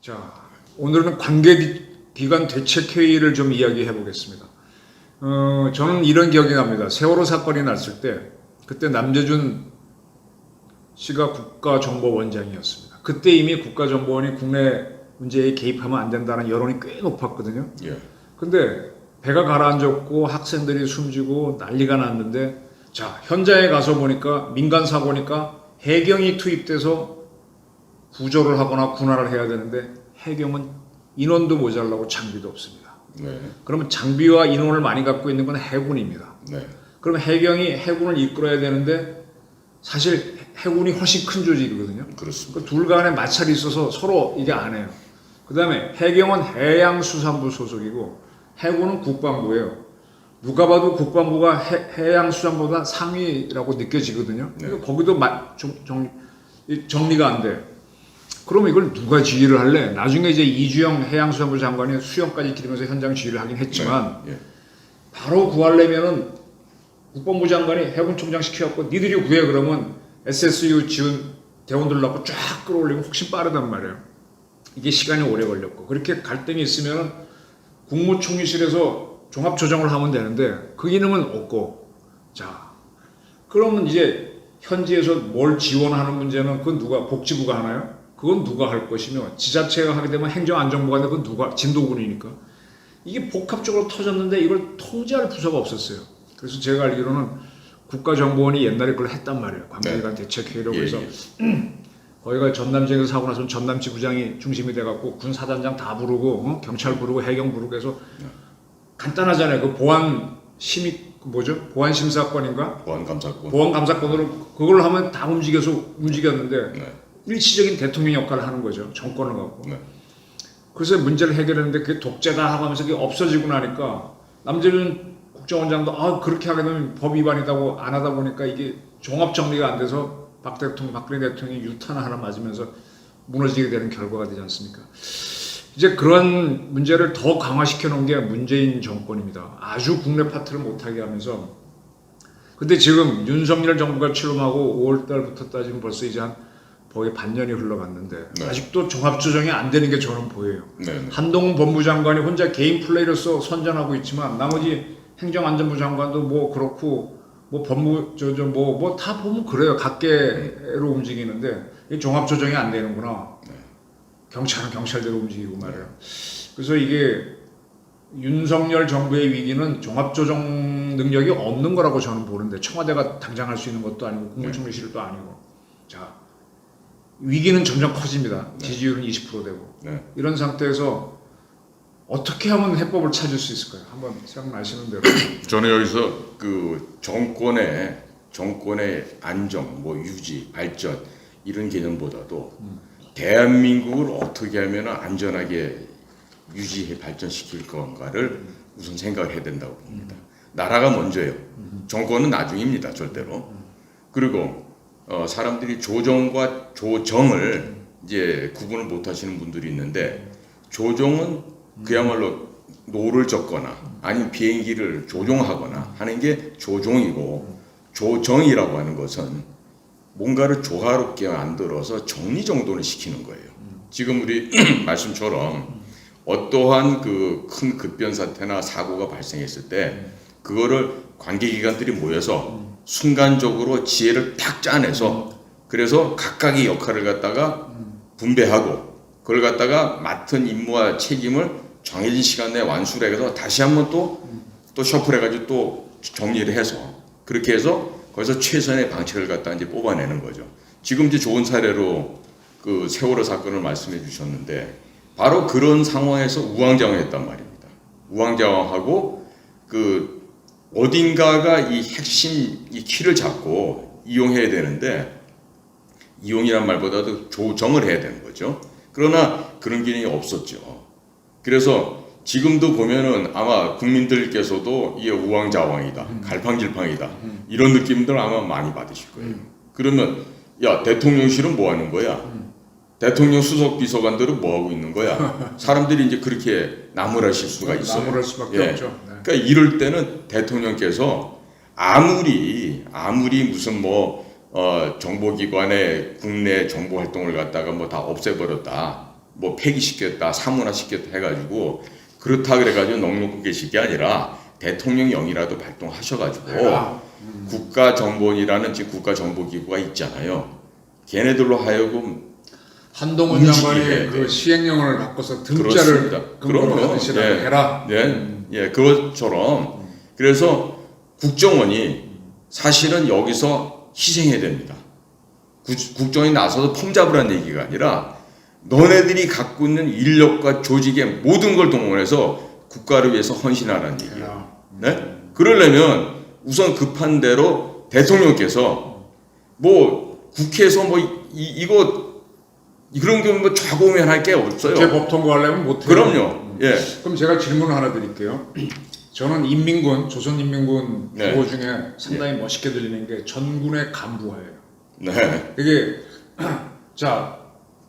자, 오늘은 관계기관 대책회의를 좀 이야기해 보겠습니다. 어, 저는 이런 기억이 납니다. 세월호 사건이 났을 때, 그때 남재준 씨가 국가정보원장이었습니다. 그때 이미 국가정보원이 국내 문제에 개입하면 안 된다는 여론이 꽤 높았거든요. 예. 근데 배가 가라앉았고 학생들이 숨지고 난리가 났는데 자 현장에 가서 보니까 민간 사고니까 해경이 투입돼서 구조를 하거나 군화를 해야 되는데 해경은 인원도 모자라고 장비도 없습니다. 네. 그러면 장비와 인원을 많이 갖고 있는 건 해군입니다. 네. 그러면 해경이 해군을 이끌어야 되는데 사실 해군이 훨씬 큰 조직이거든요. 그렇습니다. 그둘 간에 마찰이 있어서 서로 이게 안 해요. 그 다음에 해경은 해양수산부 소속이고 해군은 국방부예요. 누가 봐도 국방부가 해, 양수산보다 상위라고 느껴지거든요. 네. 거기도 마, 정, 정, 이 정리가 안 돼. 그러면 이걸 누가 지휘를 할래? 나중에 이제 이주영 해양수산부 장관이 수영까지 기르면서 현장 지휘를 하긴 했지만 예. 바로 구하려면은 국방부 장관이 해군총장 시켜갖고 니들이 구해 그러면 SSU 지원 대원들 낳고 쫙 끌어올리면 훨씬 빠르단 말이에요. 이게 시간이 오래 걸렸고 그렇게 갈등이 있으면 국무총리실에서 종합조정을 하면 되는데 그 기능은 없고 자 그러면 이제 현지에서 뭘 지원하는 문제는 그건 누가 복지부가 하나요? 그건 누가 할 것이며 지자체가 하게 되면 행정안전부가 하는데 그건 누가 진도군이니까 이게 복합적으로 터졌는데 이걸 통제할 부서가 없었어요. 그래서 제가 알기로는 국가정보원이 옛날에 그걸 했단 말이에요. 관계기관 대책회의라고 예, 해서 거기가 전남지에서 사고 나서 전남지 부장이 중심이 돼갖고 군 사단장 다 부르고 어? 경찰 부르고 해경 부르고 해서 간단하잖아요. 그 보안 심의 그 뭐죠? 보안 심사권인가? 보안 감사권. 보안 감사권으로 그걸 하면 다 움직여서 움직였는데 네. 일시적인 대통령 역할을 하는 거죠. 정권을 갖고. 네. 그래서 문제를 해결했는데 그게 독재다 하면서 그게 없어지고 나니까 남재준 국정원장도 아 그렇게 하게 되면 법 위반이다고 안 하다 보니까 이게 종합 정리가 안 돼서 박 대통령, 박근혜 대통령이 유탄 하나 맞으면서 무너지게 되는 결과가 되지 않습니까? 이제 그런 문제를 더 강화시켜 놓은 게 문재인 정권입니다. 아주 국내 파트를 못하게 하면서 근데 지금 윤석열 정부가 출범하고 5월 달부터 따지면 벌써 이제 한 거의 반년이 흘러갔는데 네. 아직도 종합 조정이 안 되는 게 저는 보여요. 네. 네. 한동훈 법무장관이 혼자 개인 플레이로서 선전하고 있지만 나머지 행정안전부 장관도 뭐 그렇고 뭐 법무 저저뭐뭐 다 보면 그래요. 각계로 움직이는데 이 종합 조정이 안 되는구나. 경찰은 경찰대로 움직이고 말이에요. 그래서 이게 윤석열 정부의 위기는 종합 조정 능력이 없는 거라고 저는 보는데 청와대가 당장 할 수 있는 것도 아니고 국무총리실도 아니고 자 위기는 점점 커집니다. 지지율은 20% 되고 네. 이런 상태에서 어떻게 하면 해법을 찾을 수 있을까요? 한번 생각나시는 대로. 저는 여기서 그 정권의 정권의 안정, 뭐 유지, 발전 이런 개념보다도 대한민국을 어떻게 하면 안전하게 유지해 발전시킬 건가를 우선 생각을 해야 된다고 봅니다. 나라가 먼저예요. 정권은 나중입니다, 절대로. 그리고 어, 사람들이 조정과 조정을 이제 구분을 못 하시는 분들이 있는데 조정은 그야말로 노를 젓거나 아니면 비행기를 조종하거나 하는 게 조종이고 조정이라고 하는 것은 뭔가를 조화롭게 만들어서 정리정돈을 시키는 거예요. 지금 우리 말씀처럼 어떠한 그 큰 급변 사태나 사고가 발생했을 때 그거를 관계기관들이 모여서 순간적으로 지혜를 탁 짜내서 그래서 각각의 역할을 갖다가 분배하고 그걸 갖다가 맡은 임무와 책임을 정해진 시간 내에 완수를 해서 다시 한번 또 또 셔플해가지고 또 정리를 해서 그렇게 해서 거기서 최선의 방책을 갖다 이제 뽑아내는 거죠. 지금 이제 좋은 사례로 그 세월호 사건을 말씀해 주셨는데 바로 그런 상황에서 우왕좌왕했단 말입니다. 우왕좌왕하고 그 어딘가가 이 핵심 이 키를 잡고 이용해야 되는데 이용이란 말보다도 조정을 해야 되는 거죠. 그러나 그런 기능이 없었죠. 그래서 지금도 보면은 아마 국민들께서도 이게 우왕좌왕이다, 갈팡질팡이다 이런 느낌들 아마 많이 받으실 거예요. 그러면 야 대통령실은 뭐 하는 거야? 대통령 수석 비서관들은 뭐 하고 있는 거야? 사람들이 이제 그렇게 나무라실 수가 있어요. 나무랄 수밖에 예. 없죠. 네. 그러니까 이럴 때는 대통령께서 아무리 아무리 무슨 뭐 어, 정보기관의 국내 정보 활동을 갖다가 뭐 다 없애버렸다, 뭐 폐기시켰다, 사문화시켰다 해가지고 그렇다 그래가지고 넉넉히 계실 게 아니라 대통령 영이라도 발동하셔가지고 아, 국가정보원이라는 지금 국가정보기구가 있잖아요. 걔네들로 하여금 한동훈 장관이 그 돼. 시행령을 바꿔서 등자를 그럼요. 하듯이 예. 해라. 예, 예, 그것처럼 그래서 국정원이 사실은 여기서 희생해야 됩니다. 구- 국정원이 나서서 폼 잡으라는 얘기가 아니라 너네들이 갖고 있는 인력과 조직의 모든 걸 동원해서 국가를 위해서 헌신하라는 얘기예요. 네? 그러려면 우선 급한 대로 대통령께서 뭐 국회에서 뭐 이, 이거 그런 게뭐 좌고우면할 게 없어요. 국회 법 통과하려면 못해요. 그럼요. 예. 그럼 제가 질문 하나 드릴게요. 저는 인민군, 조선인민군 네. 구호 중에 상당히 멋있게 들리는 게 전군의 간부화예요. 네. 이게 자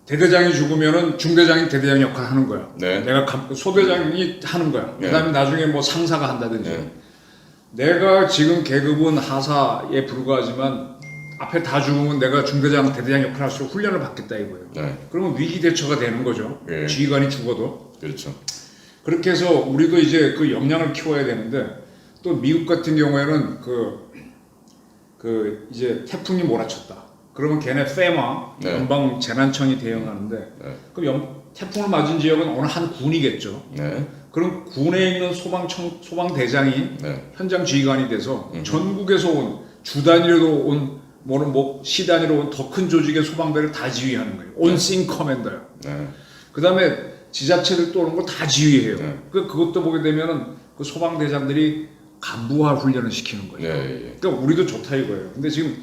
대대장이 죽으면은 중대장이 대대장 역할 하는 거야. 네. 내가 감- 소대장이 하는 거야. 네. 그다음에 나중에 뭐 상사가 한다든지. 네. 내가 지금 계급은 하사에 불과하지만 앞에 다 죽으면 내가 중대장, 대대장 역할 할수 있도록 훈련을 받겠다 이거예요. 네. 그러면 위기 대처가 되는 거죠. 네. 지휘관이 죽어도. 그렇죠. 그렇게 해서 우리도 이제 그 역량을 키워야 되는데 또 미국 같은 경우에는 그, 그 이제 태풍이 몰아쳤다. 그러면 걔네 FEMA 네. 연방 재난청이 대응하는데 네. 그럼 연- 태풍을 맞은 지역은 어느 한 군이겠죠. 네. 그럼 군에 있는 소방청 소방대장이 네. 현장 지휘관이 돼서 전국에서 온 주 단위로 온 뭐는 뭐시 단위로 온 더 큰 조직의 소방대를 다 지휘하는 거예요. 온싱 커맨더요. 네. 그다음에 지자체들 또 오는 거 다 지휘해요. 네. 그 그것도 보게 되면은 그 소방대장들이 간부화 훈련을 시키는 거예요. 네. 예. 그러니까 우리도 좋다 이거예요. 근데 지금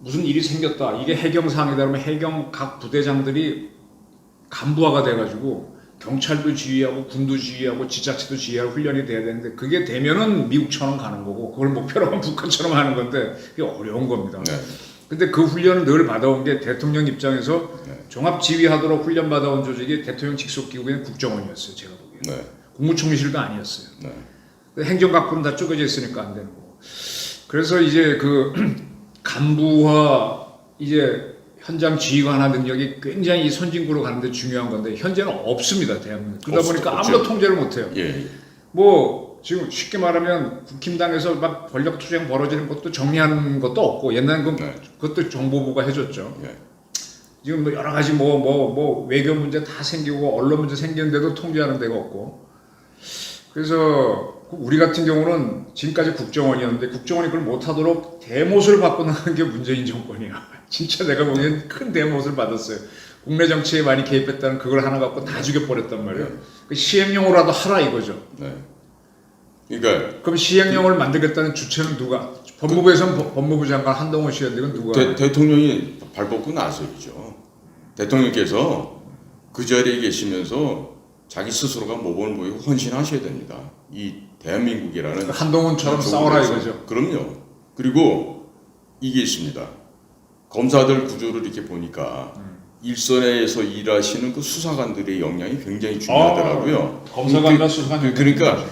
무슨 일이 생겼다. 이게 해경 상황이다 그러면 해경 각 부대장들이 간부화가 돼가지고 경찰도 지휘하고 군도 지휘하고 지자체도 지휘하고 훈련이 돼야 되는데 그게 되면은 미국처럼 가는 거고 그걸 목표로 하면 북한처럼 하는 건데 그게 어려운 겁니다. 네. 근데 그 훈련을 늘 받아온 게 대통령 입장에서 네. 종합 지휘하도록 훈련 받아온 조직이 대통령 직속 기구인 국정원이었어요. 제가 보기에 네. 국무총리실도 아니었어요. 네. 행정각부는 다 쪼개져 있으니까 안 되는 거고. 그래서 이제 그 간부와 이제 현장 지휘관화 능력이 굉장히 선진국으로 가는데 중요한 건데 현재는 없습니다 대한민국. 그러다 없- 보니까 없죠. 아무도 통제를 못해요. 예. 예. 뭐 지금 쉽게 말하면 국힘당에서 막 권력 투쟁 벌어지는 것도 정리하는 것도 없고 옛날엔 그 네. 그것도 정보부가 해줬죠. 예. 지금 뭐 여러 가지 뭐 뭐뭐 외교 문제 다 생기고 언론 문제 생기는데도 통제하는 데가 없고 그래서 우리 같은 경우는 지금까지 국정원이었는데 국정원이 그걸 못하도록 대못을 받고 나가는 게 문재인 정권이야. 진짜 내가 보기엔 큰 대못을 받았어요. 국내 정치에 많이 개입했다는 그걸 하나 갖고 다 죽여버렸단 말이에요. 그 시행령으로라도 하라 이거죠. 네. 그러니까 그럼 시행령을 만들겠다는 주체는 누가? 법무부에서는 법- 법무부 장관 한동훈 씨였는데 이건 누가? 대, 대통령이 발벗고 나서이죠. 대통령께서 그 자리에 계시면서 자기 스스로가 모범을 보이고 헌신하셔야 됩니다. 이 대한민국이라는 한동훈처럼 싸워라. 이거죠. 그럼요. 그리고 이게 있습니다. 검사들 구조를 이렇게 보니까 음. 일선에서 일하시는 그 수사관들의 역량이 굉장히 중요하더라고요. 아, 검사관과 그- 수사관 그- 그러니까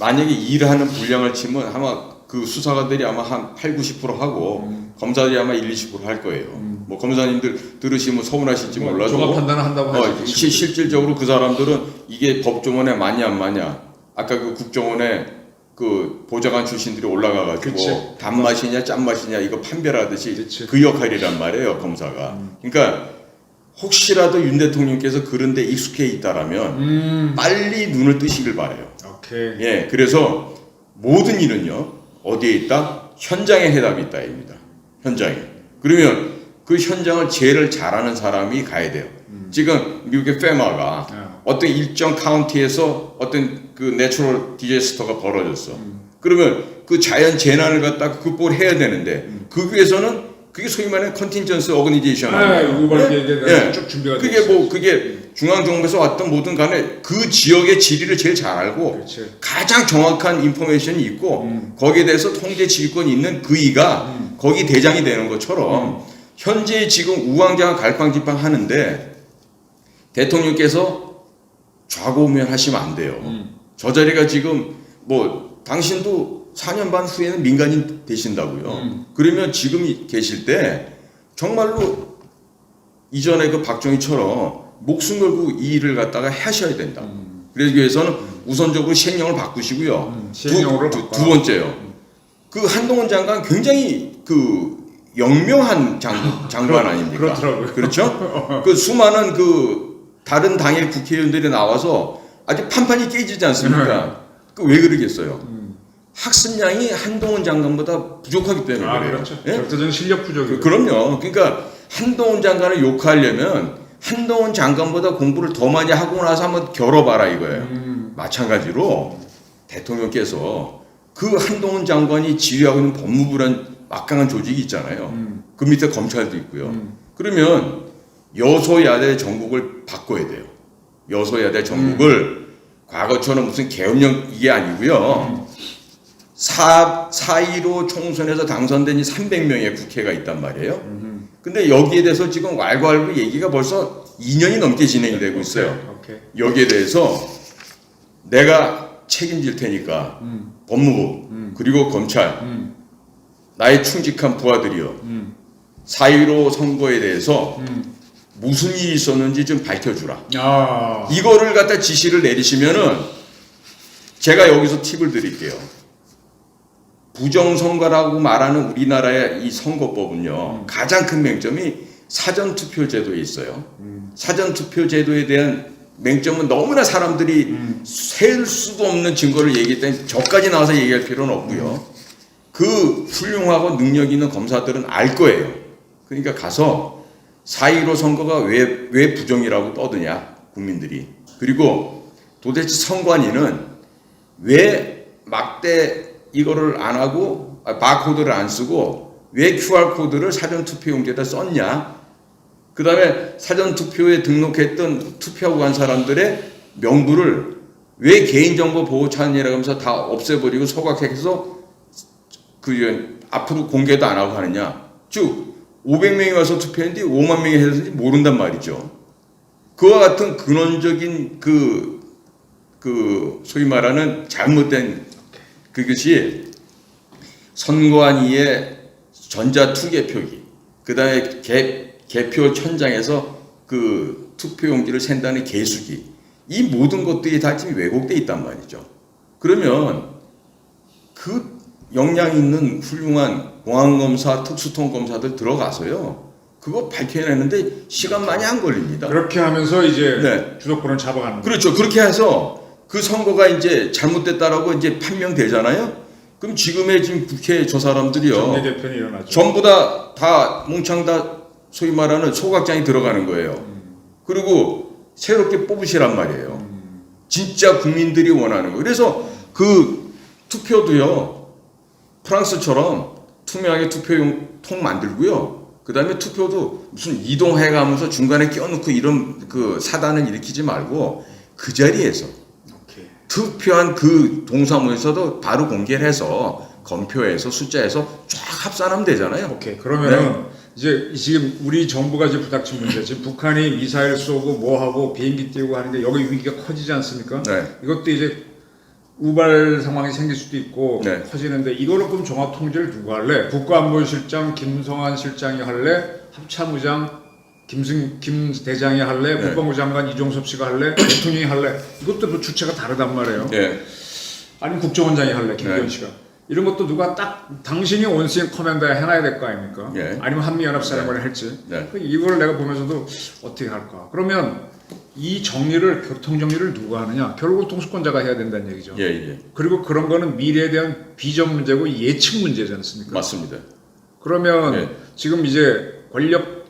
만약에 일하는 분량을 치면 아마 그 수사관들이 아마 한 8, 90% 하고 음. 검사들이 아마 1, 20%할 거예요. 뭐 검사님들 들으시면 서운하실지 뭐 몰라도 조합 판단을 한다고 어, 하죠. 실- 실질적으로 그 사람들은 이게 법조원에 맞냐 안 맞냐 아까 그 국정원에 그 보좌관 출신들이 올라가가지고 그치. 단맛이냐 짠맛이냐 이거 판별하듯이 그치. 그 역할이란 말이에요 검사가 그러니까 혹시라도 윤 대통령께서 그런 데 익숙해 있다라면 음, 빨리 눈을 뜨시길 바래요 오케이. 예 그래서 모든 일은요 어디에 있다 현장에 해답이 있다입니다 현장에. 그러면 그 현장을 제일 잘하는 사람이 가야 돼요. 지금 미국의 페마가 아, 어떤 일정 카운티에서 어떤 그 내추럴 디제스터가 벌어졌어. 그러면 그 자연 재난을 갖다가 극복을 해야 되는데 그 위해서는 그게 소위 말하는 컨틴전스 오거니제이션 아, 아니에요. 우발게 예? 예. 쭉 준비가 돼 그게. 뭐 그게 중앙 정부에서 왔던 뭐든 간에 그 지역의 지리를 제일 잘 알고 그렇지. 가장 정확한 인포메이션이 있고 음. 거기에 대해서 통제 지휘권이 있는 그이가 거기 대장이 되는 것처럼 현재 지금 우왕좌왕 갈팡질팡 하는데 대통령께서 좌고우면 하시면 안 돼요. 음. 저 자리가 지금 뭐 당신도 4년 반 후에는 민간인 되신다고요. 음. 그러면 지금 이- 계실 때 정말로 이전에 그 박정희처럼 목숨 걸고 이 일을 갖다가 하셔야 된다. 그러기 위해서는 우선적으로 시행령을 바꾸시고요. 음, 시행령으로 두, 두. 두 번째요. 그 한동훈 장관 굉장히 그 영명한 장, 장관 아닙니까? 그렇더라고요. 그렇죠? 그 수많은 그 다른 당의 국회의원들이 나와서 아주 판판이 깨지지 않습니까? 그 왜 그러겠어요? 음. 학습량이 한동훈 장관보다 부족하기 때문에 아 그래요. 그렇죠. 예? 절대적인 실력 부족이. 그, 그럼요. 그러니까 한동훈 장관을 욕하려면 한동훈 장관보다 공부를 더 많이 하고 나서 한번 겨뤄봐라 이거예요. 음. 마찬가지로 대통령께서 그 한동훈 장관이 지휘하고 있는 법무부란 막강한 조직이 있잖아요. 음. 그 밑에 검찰도 있고요. 음. 그러면 여소야대 전국을 바꿔야 돼요. 여소야대 전국을 과거처럼 무슨 계엄령 이게 아니고요. 사, 4.15 총선에서 당선된 이 300명의 국회가 있단 말이에요. 음. 근데 여기에 대해서 지금 왈가왈부 얘기가 벌써 2년이 넘게 진행이 되고 있어요. 오케이. 여기에 대해서 내가 책임질 테니까 음. 법무부 음. 그리고 검찰 음. 나의 충직한 부하들이요. 음. 4.15 선거에 대해서 음. 무슨 일이 있었는지 좀 밝혀주라. 아. 이거를 갖다 지시를 내리시면은 제가 여기서 팁을 드릴게요. 부정선거라고 말하는 우리나라의 이 선거법은요 가장 큰 맹점이 사전투표 제도에 있어요. 사전투표 제도에 대한 맹점은 너무나 사람들이 음. 셀 수도 없는 증거를 때문에 저까지 나와서 얘기할 필요는 없고요. 그 훌륭하고 능력 있는 검사들은 알 거예요. 그러니까 가서 4.15 선거가 왜, 왜 부정이라고 떠드냐, 국민들이. 그리고 도대체 선관위는 왜 막대 이거를 안 하고, 아, 바코드를 안 쓰고, 왜 QR코드를 사전 투표용지에다 썼냐? 그 다음에 사전 투표에 등록했던 투표하고 간 사람들의 명부를 왜 개인정보 보호처이라고 하면서 다 없애버리고 소각해서 그 앞으로 공개도 안 하고 하느냐. 즉 500명이 와서 투표했는데 5만 명이 했는지 모른단 말이죠. 그와 같은 근원적인 그, 그, 소위 말하는 잘못된 그것이 선관위의 전자 투개 표기, 그 다음에 개, 개표 천장에서 그 투표용지를 샌다는 개수기, 이 모든 것들이 다 지금 왜곡돼 있단 말이죠. 그러면 그 역량 있는 훌륭한 공항검사, 특수통 검사들 들어가서요. 그거 밝혀내는데 시간 많이 안 걸립니다. 그렇게 하면서 이제 네. 주도권을 잡아가는 거예요. 그렇죠. 그렇게 해서 그 선거가 이제 잘못됐다라고 이제 판명되잖아요. 그럼 지금의 지금 국회 저 사람들이요. 개편이 일어나죠. 전부 다, 다 몽창 다 소위 말하는 소각장이 들어가는 거예요. 그리고 새롭게 뽑으시란 말이에요. 진짜 국민들이 원하는 거예요. 그래서 그 투표도요, 프랑스처럼 투명하게 투표용 통 만들고요. 그 다음에 투표도 무슨 이동해 가면서 중간에 껴놓고 이런 그 사단을 일으키지 말고 그 자리에서. 투표한 그 동사무에서도 바로 공개를 해서 검표해서 숫자에서 쫙 합산하면 되잖아요. 오케이. 그러면은 네. 이제 지금 우리 정부가 이제 부닥친 문제. 지금 북한이 미사일 쏘고 뭐 하고 비행기 띄우고 하는데 여기 위기가 커지지 않습니까? 네. 이것도 이제 우발 상황이 생길 수도 있고 네. 커지는데 이거를 그럼 종합 통제를 누가 할래? 국가안보실장 김성한 실장이 할래? 합참의장 김승 김 대장이 할래? 네. 국방부 장관 이종섭 씨가 할래? 대통령이 할래? 이것도 뭐 주체가 다르단 말이에요. 예. 아니면 국정원장이 할래? 김기현 네. 씨가. 이런 것도 누가 딱 당신이 원스인 커맨더에 해놔야 될 거 아닙니까? 예. 아니면 한미연합사령관이 할지. 네. 이걸 내가 보면서도 어떻게 할까? 그러면 이 정리를 교통 정리를 누가 하느냐? 결국 통수권자가 해야 된다는 얘기죠. 예, 예. 그리고 그런 거는 미래에 대한 비전 문제고 예측 문제지 않습니까? 맞습니다. 그러면 네. 지금 이제 권력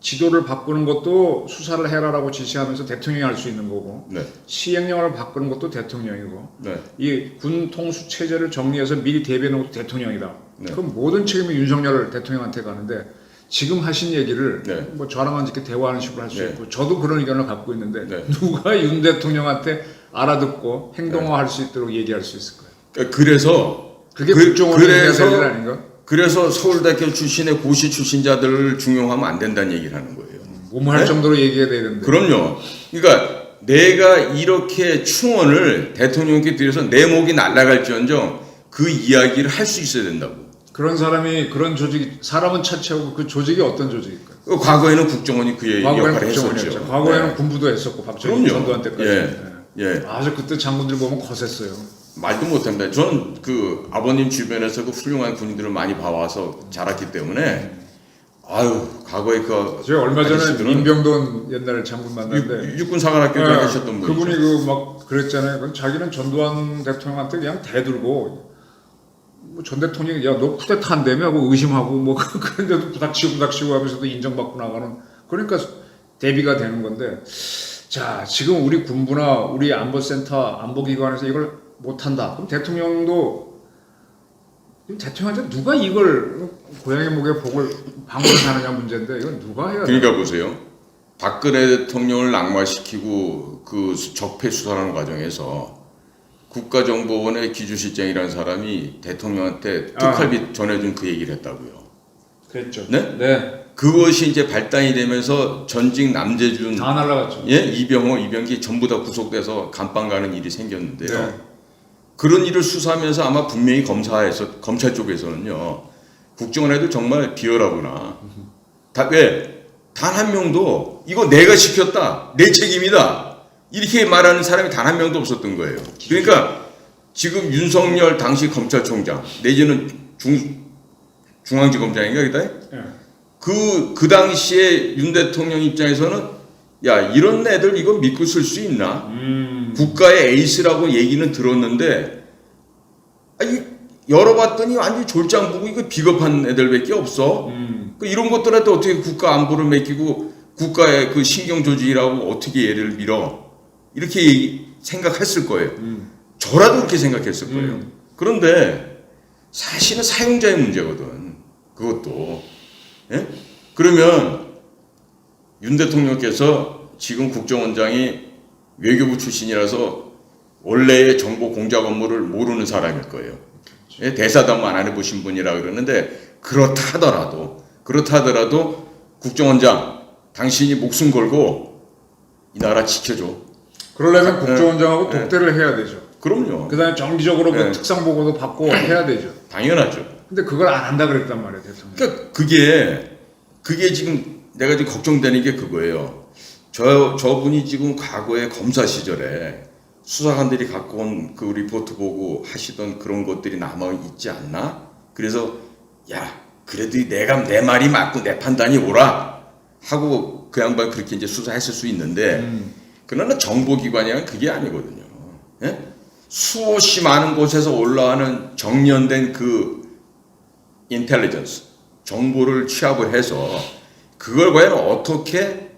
지도를 바꾸는 것도 수사를 해라라고 지시하면서 대통령이 할 수 있는 거고 네. 시행령을 바꾸는 것도 대통령이고 네. 이군 통수 체제를 정리해서 미리 대비하는 것도 대통령이다. 네. 그럼 모든 책임이 윤석열 대통령한테 가는데 지금 하신 얘기를 네. 뭐 저랑은 이렇게 대화하는 식으로 할수 네. 있고 저도 그런 의견을 갖고 있는데 네. 누가 윤 대통령한테 알아듣고 행동화할 수 있도록 얘기할 수 있을까요? 그러니까 그래서 그게 그- 국정원이 해야 그래서- 아닌가? 그래서 서울대학교 출신의 고시 출신자들을 중용하면 안 된다는 얘기를 하는 거예요. 몸할 네? 정도로 얘기해야 되는데. 그럼요. 그러니까 내가 이렇게 충원을 대통령께 드려서 내 목이 날아갈지언정 그 이야기를 할 수 있어야 된다고. 그런 사람이 그런 조직이 사람은 차치하고 그 조직이 어떤 조직일까요? 그 과거에는 국정원이 그의 역할을. 했었죠. 과거에는 네. 군부도 했었고 박정희. 전두환 때까지. 예. 네. 예. 아주 그때 장군들 보면 거셌어요. 말도 못합니다. 저는 그 아버님 주변에서 그 훌륭한 군인들을 많이 봐와서 자랐기 때문에 아유 과거에 그 제가 얼마 전에 민병돈 옛날 장군 만났는데 육, 군 사관학교 네, 다니셨던 분이죠. 그분이 그 막 그랬잖아요. 그 자기는 전두환 대통령한테 그냥 대들고 뭐 전 대통령이 야너 쿠데타 한다며 하고 의심하고 뭐 그런데도 부닥치고 부닥치고 하면서도 인정받고 나가는 그러니까 대비가 되는 건데 자 지금 우리 군부나 우리 안보센터 안보기관에서 이걸 못한다. 그럼 대통령도 대통령한테 누가 이걸 고양이 목에 복을 방울을 하느냐 문제인데 이건 누가 해야 돼? 그러니까 보세요. 박근혜 대통령을 낙마시키고 그 수- 적폐 수사하는 과정에서 국가정보원의 기주실장이라는 사람이 대통령한테 특활비 전해준 그 얘기를 했다고요. 그랬죠. 네? 네. 그것이 이제 발단이 되면서 전직 남재준, 다 날라갔죠. 예, 이병호, 이병기 전부 다 구속돼서 감방 가는 일이 생겼는데요. 네. 그런 일을 수사하면서 아마 분명히 검사에서 검찰 쪽에서는요 국정원에도 정말 비열하구나. 다 왜? 단 한 명도 이거 내가 시켰다 내 책임이다 이렇게 말하는 사람이 단 한 명도 없었던 거예요. 그러니까 지금 윤석열 당시 검찰총장 내지는 중 중앙지검장인가 그다 예. 그, 그 당시에 윤 대통령 입장에서는 야, 이런 애들 이거 믿고 쓸 수 있나? 음. 국가의 에이스라고 얘기는 들었는데, 아니, 열어봤더니 완전 졸장 부고 이거 비겁한 애들밖에 없어. 음. 그 이런 것들한테 어떻게 국가 안보를 맡기고 국가의 그 신경 조직이라고 어떻게 얘를 밀어? 이렇게 얘기- 생각했을 거예요. 음. 저라도 그렇게 생각했을 거예요. 음. 그런데 사실은 사용자의 문제거든. 그것도. 예? 그러면 윤 대통령께서 지금 국정원장이 외교부 출신이라서 원래의 정보 공작 업무를 모르는 사람일 거예요. 예? 대사담만 안 해보신 분이라 그러는데 그렇다 하더라도 그렇다 하더라도 국정원장 당신이 목숨 걸고 이 나라 지켜줘. 그러려면 네. 국정원장하고 네. 독대를 해야 되죠. 그럼요. 그다음에 정기적으로 네. 그 특상 보고도 받고 해야 되죠. 당연하죠. 근데 그걸 안 한다 그랬단 말이에요, 대통령. 그러니까 그게 그게 지금 내가 지금 걱정되는 게 그거예요. 저 저분이 지금 과거에 검사 시절에 수사관들이 갖고 온 그 리포트 보고 하시던 그런 것들이 남아 있지 않나? 그래서 야 그래도 내가 내 말이 맞고 내 판단이 옳아 하고 그 양반 그렇게 이제 수사했을 수 있는데 음. 그러나 정보기관이란 그게 아니거든요. 예? 수없이 많은 곳에서 올라가는 정년된 그 인텔리전스 정보를 취합을 해서 그걸 과연 어떻게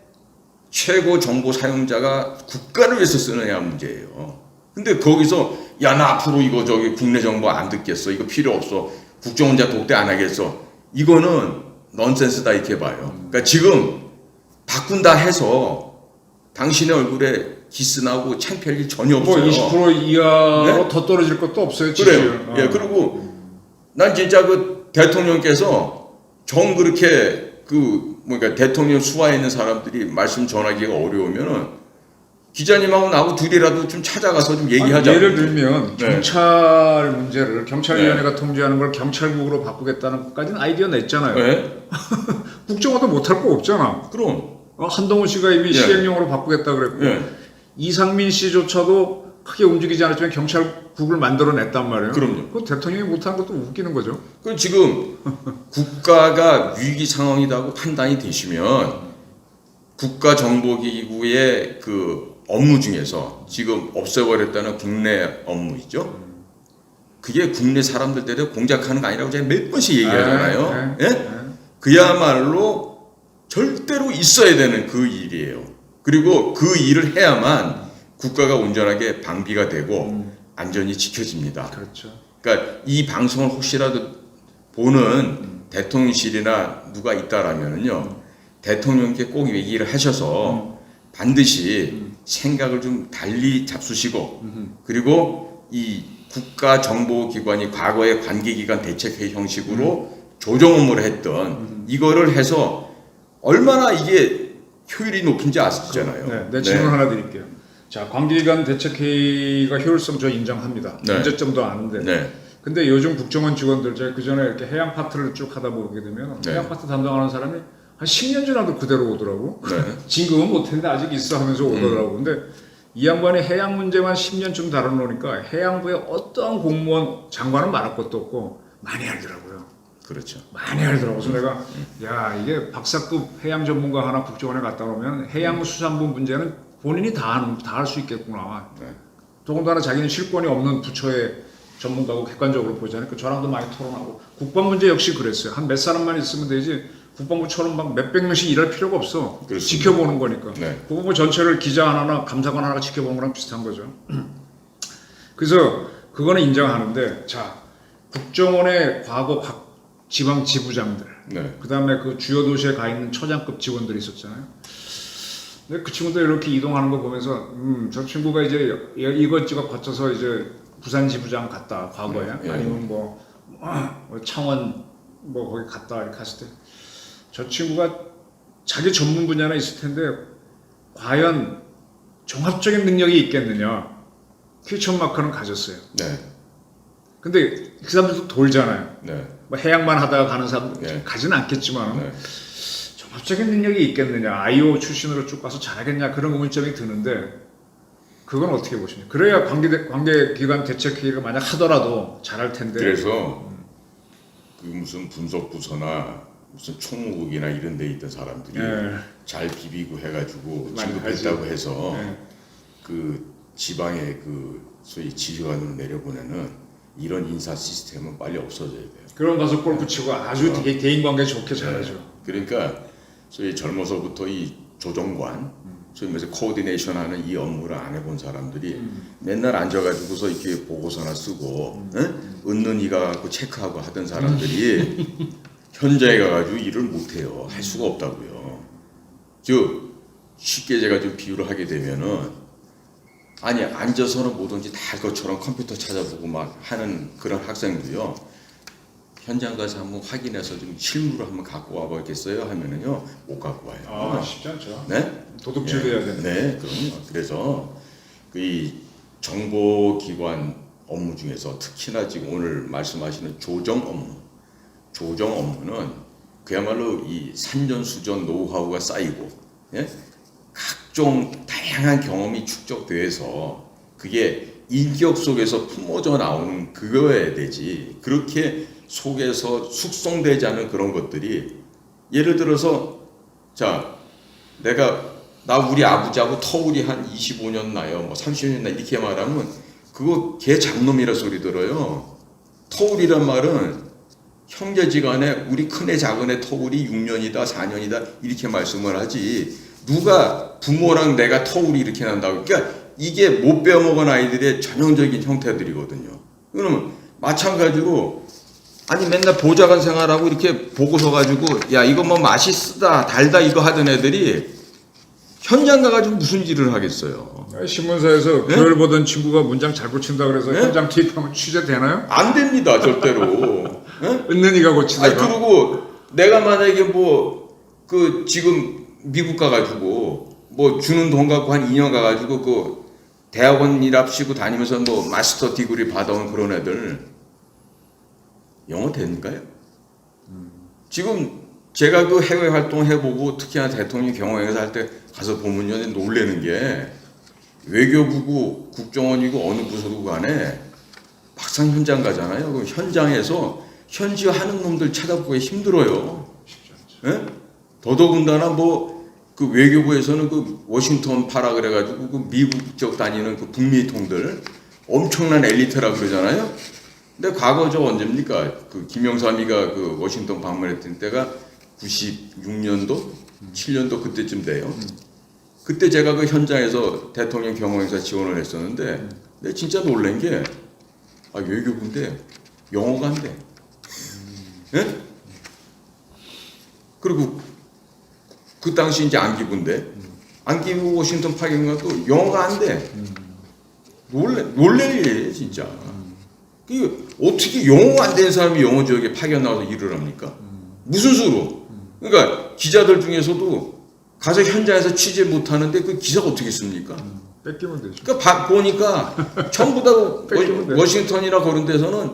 최고 정보 사용자가 국가를 위해서 쓰느냐 문제예요. 근데 거기서 야 나 앞으로 이거 저기 국내 정보 안 듣겠어. 이거 필요 없어. 국정원자 독대 안 하겠어. 이거는 넌센스다 이렇게 봐요. 그러니까 지금 바꾼다 해서 당신의 얼굴에 기스 나고 창피할 일 전혀 뭐 없어요. 20% 이하로 더 떨어질 것도 없어요. 그래요. 어. 예, 그리고 난 진짜 그 대통령께서 정 그렇게 그 뭐니까 대통령 수하에 있는 사람들이 말씀 전하기가 어려우면은 기자님하고 나하고 둘이라도 좀 찾아가서 좀 얘기하자. 아니, 예를 들면 네. 경찰 문제를 경찰위원회가 통제하는 걸 경찰국으로 바꾸겠다는 것까지는 아이디어 냈잖아요. 네. 국정원도 못할 거 없잖아. 그럼. 어, 한동훈 씨가 이미 예. 시행령으로 바꾸겠다 그랬고 예. 이상민 씨조차도 크게 움직이지 않았지만 경찰국을 만들어냈단 말이에요. 그럼요. 그 대통령이 못한 것도 웃기는 거죠. 그 지금 국가가 위기 상황이라고 판단이 되시면 국가정보기구의 그 업무 중에서 지금 없애버렸다는 국내 업무 있죠. 그게 국내 사람들 대로 공작하는 거 아니라고 제가 몇 번씩 얘기하잖아요. 네, 예? 네. 그야말로 절대로 있어야 되는 그 일이에요. 그리고 그 일을 해야만 국가가 온전하게 방비가 되고 안전이 지켜집니다. 그렇죠. 그러니까 이 방송을 혹시라도 보는 대통령실이나 누가 있다라면은요 대통령께 꼭 얘기를 하셔서 반드시 생각을 좀 달리 잡수시고 그리고 이 국가정보기관이 과거의 관계기관 대책회의 형식으로 조정 업무를 했던 이거를 해서 얼마나 이게 효율이 높은지 아시잖아요. 네, 네, 질문 하나 드릴게요. 자, 관계기관 대책회의가 효율성 저 인정합니다. 네. 문제점도 아는데. 네. 근데 요즘 국정원 직원들 제가 그 전에 이렇게 해양 파트를 쭉 하다 보게 되면 네. 해양 파트 담당하는 사람이 한 10년 지나도 그대로 오더라고. 네. 진급은 못했는데 아직 있어 하면서 오더라고. 근데 이 양반이 해양 문제만 10년쯤 다뤄놓으니까 해양부에 어떠한 공무원 장관은 말할 것도 없고 많이 알더라고요. 그렇죠. 많이 알더라고. 그래서 내가 야 이게 박사급 해양 전문가 하나 국정원에 갔다 오면 해양 수산부 문제는 본인이 다 할 수 있겠구나. 네. 더군다나 자기는 실권이 없는 부처의 전문가고 객관적으로 보잖아요. 그 저랑도 많이 토론하고 국방 문제 역시 그랬어요. 한 몇 사람만 있으면 되지 국방부처럼 막 몇백 명씩 일할 필요가 없어. 그렇습니다. 지켜보는 거니까. 네. 국방부 전체를 기자 하나나 감사관 하나가 지켜보는 거랑 비슷한 거죠. 그래서 그거는 인정하는데 자 국정원의 과거 각 지방 지부장들 네. 그다음에 그 주요 도시에 가 있는 처장급 직원들이 있었잖아요. 근데 그 친구들 이렇게 이동하는 거 보면서 음, 저 친구가 이제 이것저것 거쳐서 이제 부산 지부장 갔다 과거에 예. 아니면 뭐, 뭐 창원 뭐 거기 갔다 이렇게 갔을 때 저 친구가 자기 전문 분야는 있을 텐데 과연 종합적인 능력이 있겠느냐 퀴천 마크는 가졌어요. 네. 근데 그 사람들도 돌잖아요. 네. 뭐 해양만 하다가 가는 사람 예. 가지는 않겠지만 네. 종합적인 능력이 있겠느냐 아이오 출신으로 쭉 가서 잘하겠냐 그런 의문점이 드는데 그건 어떻게 보십니까? 그래야 관계 관계 기관 대책회의가 만약 하더라도 잘할 텐데 그래서 그 무슨 분석 부서나 무슨 총무국이나 이런 데 있던 사람들이 예. 잘 비비고 해가지고 진급했다고 해서 예. 그 지방의 그 소위 지휘관으로 내려보내는 이런 인사 시스템은 빨리 없어져야 돼요. 그럼 가서 골프 치고 아주 되게 대인 관계 좋게 잘하죠. 그러니까 소위 젊어서부터 이 조정관, 소위 말해서 코디네이션 하는 이 업무를 안 해본 사람들이 맨날 앉아가지고서 이렇게 보고서나 쓰고 응? 은는 이가 갖고 체크하고 하던 사람들이 현장에 가가지고 일을 못해요. 할 수가 없다고요. 즉 쉽게 제가 좀 비유를 하게 되면은 아니 앉아서는 뭐든지 다할 것처럼 컴퓨터 찾아보고 막 하는 그런 학생도요. 현장 가서 한번 확인해서 좀 실물을 한번 갖고 와보겠어요 하면은요 못 갖고 와요. 아 쉽지 않죠. 네? 도둑질도 해야 되는데. 네, 그럼요. 그래서 그이 정보기관 업무 중에서 특히나 지금 오늘 말씀하시는 조정 업무, 조정 업무는 그야말로 이 산전수전 노하우가 쌓이고 예? 각종 다양한 경험이 축적돼서 그게 인격 속에서 품어져 나오는 그거야 되지 그렇게 속에서 숙성되지 않은 그런 것들이 예를 들어서 자 내가 나 우리 아버지하고 터울이 한 25년 나요. 뭐 30년 나 이렇게 말하면 그거 개 잡놈이라 소리 들어요. 터울이란 말은 형제지간에 우리 큰애 작은애 터울이 6년이다 4년이다 이렇게 말씀을 하지. 누가 부모랑 내가 터울이 이렇게 난다고. 그러니까 이게 못 배워먹은 아이들의 전형적인 형태들이거든요. 그러면 마찬가지로 아니 맨날 보좌관 생활하고 이렇게 보고서 가지고 야 이거 뭐 맛있다 달다 이거 하던 애들이 현장 가가지고 무슨 일을 하겠어요 신문사에서 네? 교열 보던 친구가 문장 잘 고친다 그래서 네? 현장 투입하면 취재 되나요? 안 됩니다 절대로 예? 은는이가 아니 고치다가 그리고 내가 만약에 뭐 그 지금 미국 가가지고 뭐 주는 돈 갖고 한 2년 가가지고 그 대학원 일합시고 다니면서 뭐 마스터 디그리 받아온 그런 애들 영어 되는가요? 지금 제가 그 해외 활동 해보고 특히나 대통령 경호행사 할 때 가서 보면요 놀래는 게 외교부고 국정원이고 어느 부서고 간에 막상 현장 가잖아요. 그 현장에서 현지 하는 놈들 찾아보기 힘들어요. 예? 더더군다나 뭐 그 외교부에서는 그 워싱턴 파라 그래가지고 그 미국 쪽 다니는 그 북미 통들 엄청난 엘리트라 그러잖아요. 근데 과거 저 언제입니까? 그 김영삼이가 그 워싱턴 방문했던 때가 96년도, 7년도 그때쯤 돼요. 그때 제가 그 현장에서 대통령 경호행사 지원을 했었는데, 근데 진짜 놀란 게, 아, 외교부인데 영어가 안 돼. 예? 그리고 그 당시 이제 안기부인데, 안기부 워싱턴 파견가 또 영어가 안 돼. 놀래, 일이에요, 진짜. 그 어떻게 영어가 안 되는 사람이 영어 지역에 파견 나와서 일을 합니까? 무슨 수로? 그러니까 기자들 중에서도 가서 현장에서 취재 못 하는데 그 기사가 어떻게 씁니까? 뺏기면 되죠. 그러니까 바- 보니까 전부 다. 워- 워싱턴이나 그런 데서는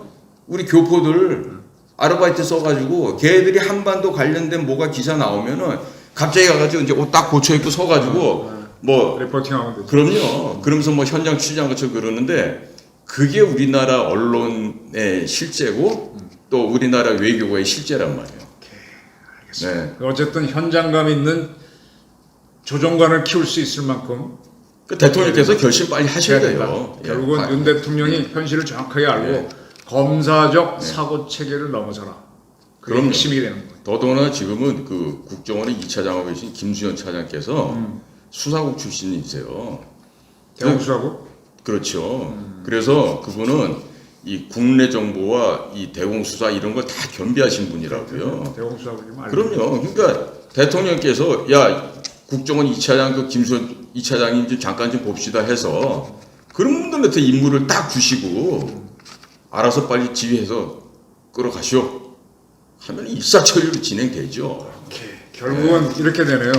우리 교포들 아르바이트 써가지고 걔들이 한반도 관련된 뭐가 기사 나오면은 갑자기 가가지고 이제 옷 딱 고쳐 입고 서가지고 뭐 리포팅하면 되죠. 그럼요. 그러면서 뭐 현장 취재한 것처럼 그러는데 그게 우리나라 언론의 실제고 또 우리나라 외교가의 실제란 말이에요. 네. 어쨌든 현장감 있는 조정관을 키울 수 있을 만큼 그 대통령께서 결심 빨리 하셔야. 돼요. 예. 결국은 아, 윤 대통령이 현실을 정확하게 알고 네. 검사적 사고 체계를 넘어서라. 그럼요. 핵심이 되는 거예요. 더더구나 지금은 그 국정원의 2차장하고 계신 김수현 차장께서 음. 수사국 출신이세요. 대공수하고 그렇죠. 그래서 그분은 이 국내 정보와 이 대공 수사 이런 걸 다 겸비하신 분이라고요. 알고 그럼요. 그러니까 대통령께서 야 국정원 2차장 그 김수현 2차장님 좀 잠깐 좀 봅시다 해서 그런 분들한테 임무를 딱 주시고 알아서 빨리 지휘해서 끌어가시오 하면 일사천리로 진행되죠. 오케이. 결국은 이렇게 되네요.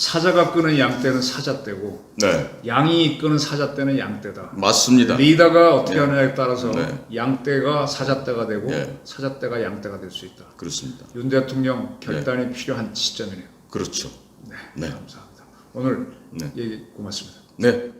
사자가 끄는 양 떼는 사자 떼고 네, 양이 이끄는 사자 떼는 양 떼다. 맞습니다. 리더가 어떻게 네. 하느냐에 따라서 네. 양 떼가 사자 떼가 되고 네. 사자 떼가 양 떼가 될 수 있다. 그렇습니다. 윤 대통령 결단이 필요한 시점이네요. 그렇죠. 네, 감사합니다. 오늘 네. 얘기 고맙습니다. 네,